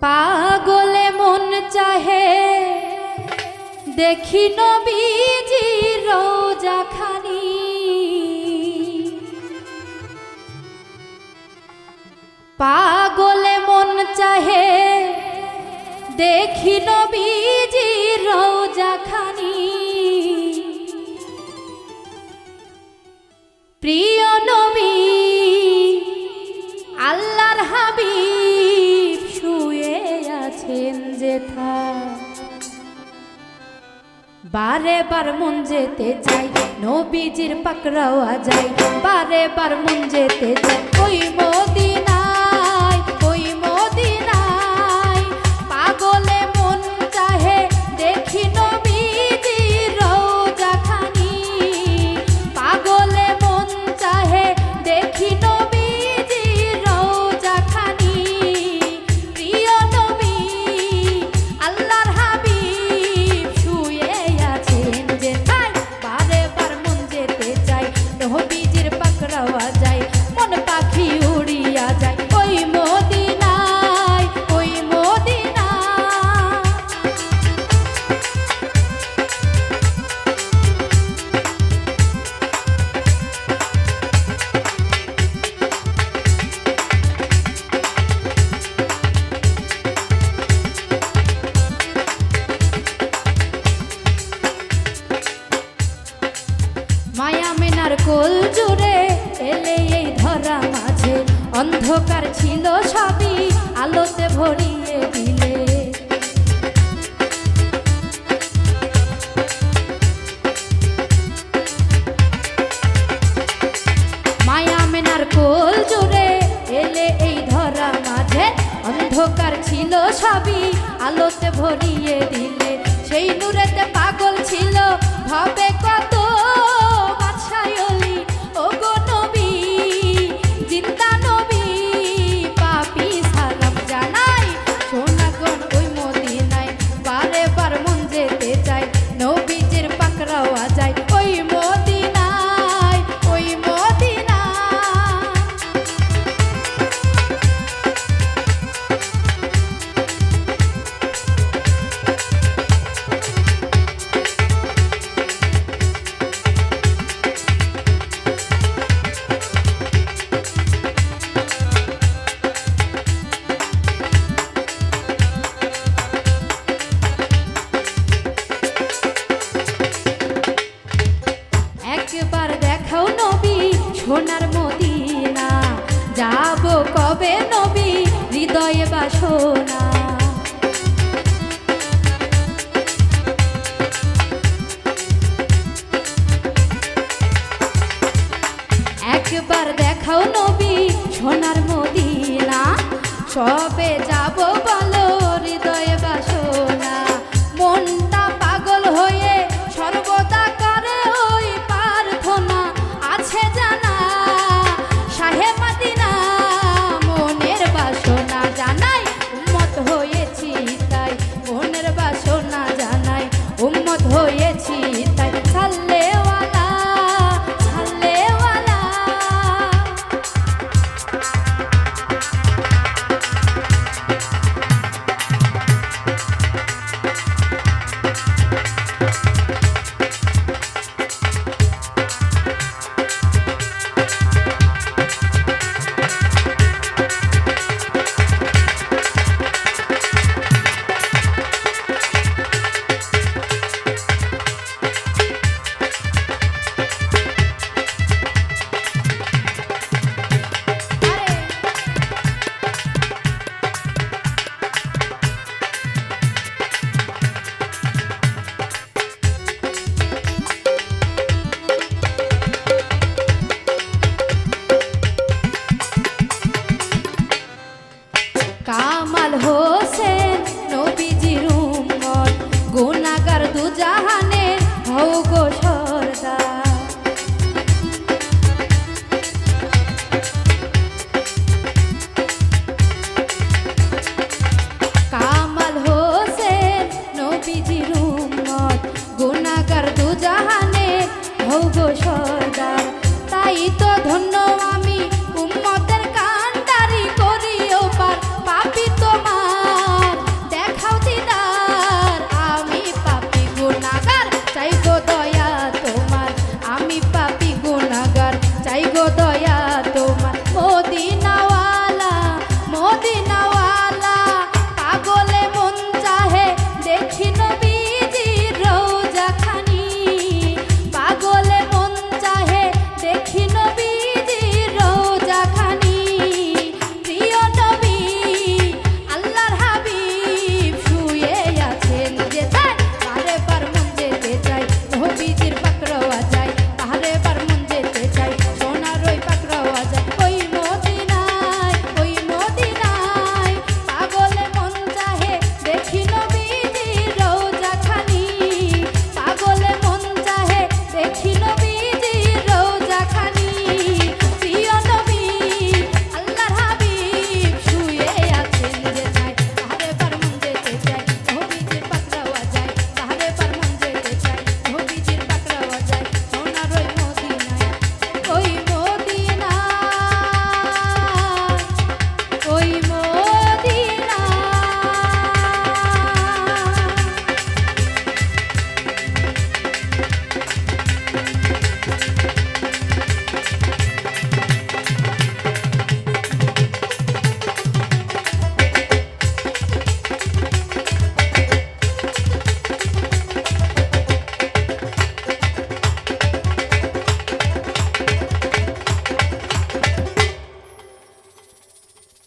পাগলে মন চাহে। দেখি নবীজি রোজা খানি। পাগলে মন চাহে। দেখি নবীজি রোজা খানি। প্রিয় নবী বারে বার মন যেতে চাই, নবীজির পাকড়াওয়া যাই বারে বার মন যেতে চাই, ওই মদিনায় অন্ধকার ছিল সবই আলোতে ভরিয়ে দিলে। মায়া মেনার কোল জুড়ে এলে এই ধরা মাঝে। অন্ধকার ছিল সবই আলোতে ভরিয়ে দিলে। সেই নূরেতে পাগল ছিল, ভাবে কবে নবী হৃদয়ে বাসনা। একবার দেখাও নবী সোনার মদিনা সবে যাব বলো জাহানে ভৌগ সদার। তাই তো ধন্য